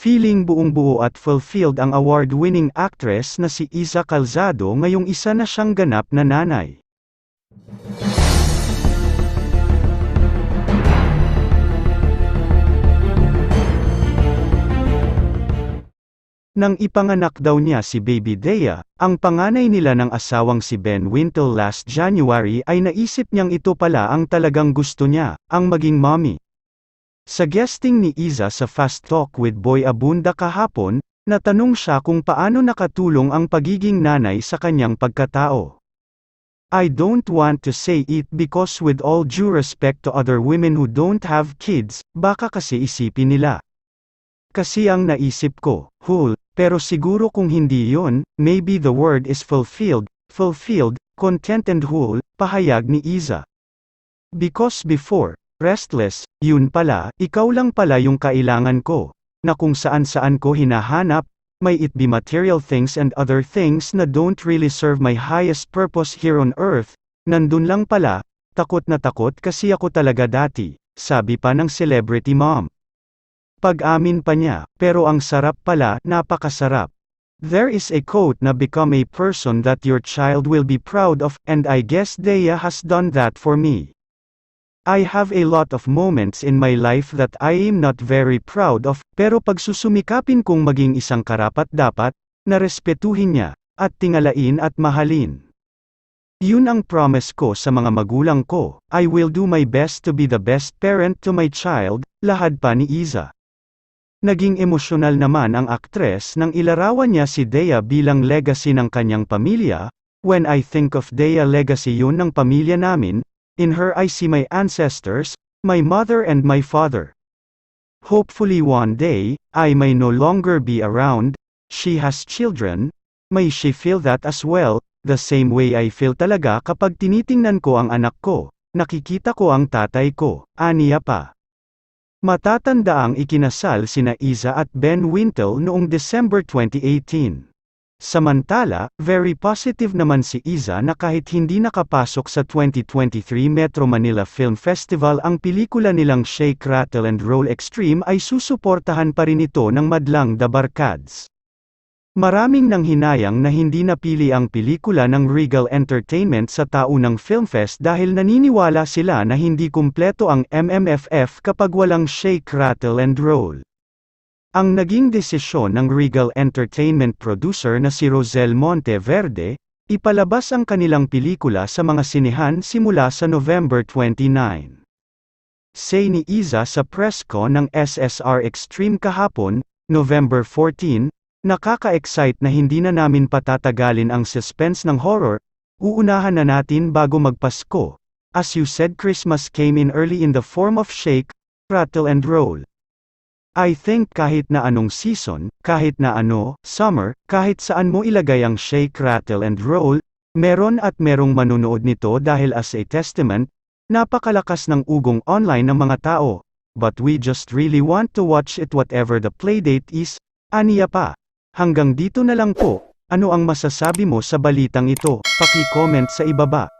Feeling buong-buo at fulfilled ang award-winning actress na si Isa Calzado ngayong isa na siyang ganap na nanay. Nang ipanganak daw niya si Baby Dea, ang panganay nila ng asawang si Ben Wintle last January ay naisip niyang ito pala ang talagang gusto niya, ang maging mommy. Sa guesting ni Iza sa Fast Talk with Boy Abunda kahapon, natanong siya kung paano nakatulong ang pagiging nanay sa kanyang pagkatao. I don't want to say it because with all due respect to other women who don't have kids, baka kasi isipin nila. Kasi ang naisip ko, whole, pero siguro kung hindi yon, maybe the word is fulfilled, fulfilled, content and whole, pahayag ni Iza. Because before, restless, yun pala, ikaw lang pala yung kailangan ko, na kung saan saan ko hinahanap, may it be material things and other things na don't really serve my highest purpose here on earth, nandun lang pala, takot na takot kasi ako talaga dati, sabi pa ng celebrity mom. Pag-amin pa niya, pero ang sarap pala, napakasarap. There is a quote na become a person that your child will be proud of, and I guess Dea has done that for me. I have a lot of moments in my life that I am not very proud of, pero pagsusumikapin kong maging isang karapat-dapat, na respetuhin niya, at tingalain at mahalin. Yun ang promise ko sa mga magulang ko, I will do my best to be the best parent to my child, lahad pa ni Iza. Naging emosyonal naman ang aktres nang ilarawan niya si Dea bilang legacy ng kanyang pamilya, when I think of Dea legacy yun ng pamilya namin, in her I see my ancestors, my mother and my father. Hopefully one day, I may no longer be around, she has children, may she feel that as well, the same way I feel talaga kapag tinitingnan ko ang anak ko, nakikita ko ang tatay ko, aniya pa. Matatanda ang ikinasal sina Iza at Ben Wintle noong December 2018. Samantala, very positive naman si Iza na kahit hindi nakapasok sa 2023 Metro Manila Film Festival ang pelikula nilang Shake Rattle and Roll Extreme ay susuportahan pa rin ito ng madlang The Barkads. Maraming nang hinayang na hindi napili ang pelikula ng Regal Entertainment sa taunang Filmfest dahil naniniwala sila na hindi kumpleto ang MMFF kapag walang Shake Rattle and Roll. Ang naging desisyon ng Regal Entertainment producer na si Rosel Monteverde, ipalabas ang kanilang pelikula sa mga sinehan simula sa November 29. Say ni Iza sa press con ng SSR Extreme kahapon, November 14, nakaka-excite na hindi na namin patatagalin ang suspense ng horror, uunahan na natin bago magpasko. As you said Christmas came in early in the form of shake, rattle and roll. I think kahit na anong season, kahit na ano, summer, kahit saan mo ilagay ang shake, rattle and roll, meron at merong manunood nito dahil as a testament, napakalakas ng ugong online ng mga tao. But we just really want to watch it whatever the playdate is, aniya pa. Hanggang dito na lang po, ano ang masasabi mo sa balitang ito, paki-comment sa ibaba.